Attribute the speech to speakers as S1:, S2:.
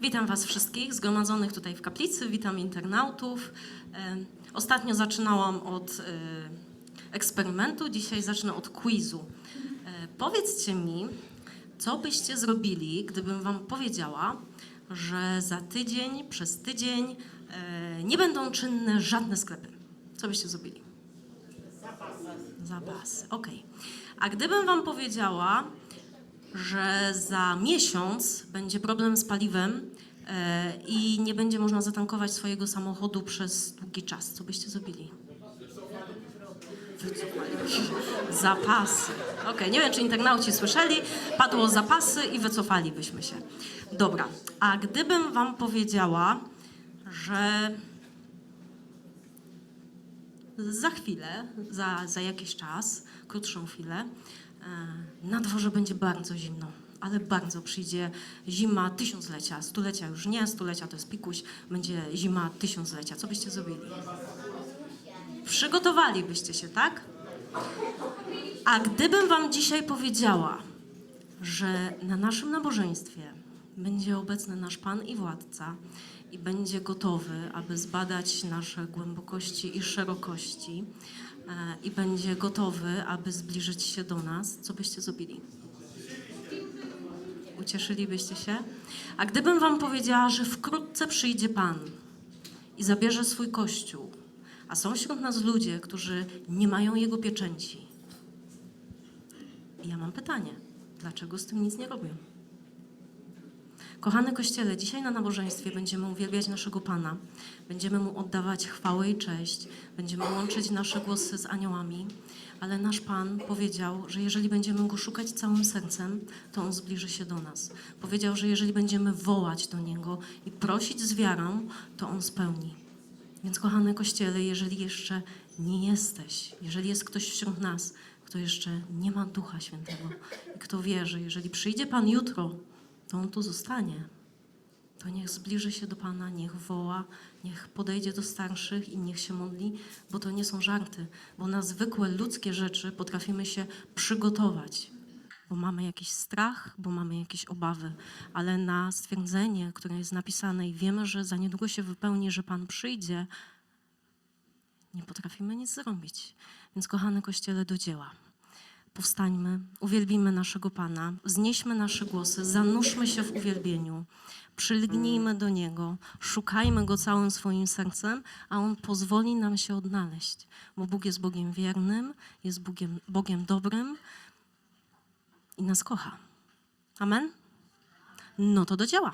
S1: Witam Was wszystkich zgromadzonych tutaj w kaplicy, witam internautów. Ostatnio zaczynałam od e, eksperymentu, dzisiaj zacznę od quizu. E, Powiedzcie mi, co byście zrobili, gdybym Wam powiedziała, że za tydzień, przez tydzień e, nie będą czynne żadne sklepy. Co byście zrobili? Zapasy. Okej. A gdybym Wam powiedziała, że za miesiąc będzie problem z paliwem e, i nie będzie można zatankować swojego samochodu przez długi czas, co byście zrobili? Wycofali. Zapasy. Okej, nie wiem, czy internauci słyszeli, padło zapasy i wycofalibyśmy się. Dobra, a gdybym Wam powiedziała, że za chwilę, za, za jakiś czas, krótszą chwilę, na dworze będzie bardzo zimno, ale bardzo przyjdzie zima tysiąclecia, stulecia już nie, stulecia to jest pikuś, będzie zima tysiąclecia. Co byście zrobili? Przygotowalibyście się, tak? A gdybym wam dzisiaj powiedziała, że na naszym nabożeństwie będzie obecny nasz Pan i Władca i będzie gotowy, aby zbadać nasze głębokości i szerokości e, i będzie gotowy, aby zbliżyć się do nas, co byście zrobili? Ucieszylibyście się? A gdybym wam powiedziała, że wkrótce przyjdzie Pan i zabierze swój Kościół, a są wśród nas ludzie, którzy nie mają Jego pieczęci. I ja mam pytanie, dlaczego z tym nic nie robią? Kochany Kościele, dzisiaj na nabożeństwie będziemy uwielbiać naszego Pana, będziemy Mu oddawać chwałę i cześć, będziemy łączyć nasze głosy z aniołami, ale nasz Pan powiedział, że jeżeli będziemy Go szukać całym sercem, to On zbliży się do nas. Powiedział, że jeżeli będziemy wołać do Niego i prosić z wiarą, to On spełni. Więc kochany Kościele, jeżeli jeszcze nie jesteś, jeżeli jest ktoś wśród nas, kto jeszcze nie ma Ducha Świętego i kto wie, że jeżeli przyjdzie Pan jutro, to On tu zostanie, to niech zbliży się do Pana, niech woła, niech podejdzie do starszych i niech się modli, bo to nie są żarty, bo na zwykłe ludzkie rzeczy potrafimy się przygotować, bo mamy jakiś strach, bo mamy jakieś obawy, ale na stwierdzenie, które jest napisane i wiemy, że za niedługo się wypełni, że Pan przyjdzie, nie potrafimy nic zrobić. Więc kochany Kościele, do dzieła. Powstańmy, uwielbimy naszego Pana, wznieśmy nasze głosy, zanurzmy się w uwielbieniu, przylgnijmy do Niego, szukajmy Go całym swoim sercem, a On pozwoli nam się odnaleźć, bo Bóg jest Bogiem wiernym, jest Bogiem, Bogiem dobrym i nas kocha. Amen? No to do dzieła.